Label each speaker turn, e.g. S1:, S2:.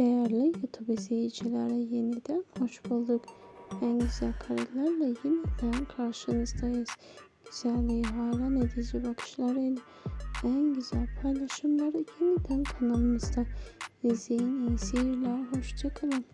S1: Değerli YouTube izleyicilere yeniden hoş bulduk. En güzel karelerle yeniden karşınızdayız. Güzelliği hayran edici bakışlarıyla en güzel paylaşımları yeniden kanalımızda izleyin. İyi seyirler. Hoşçakalın.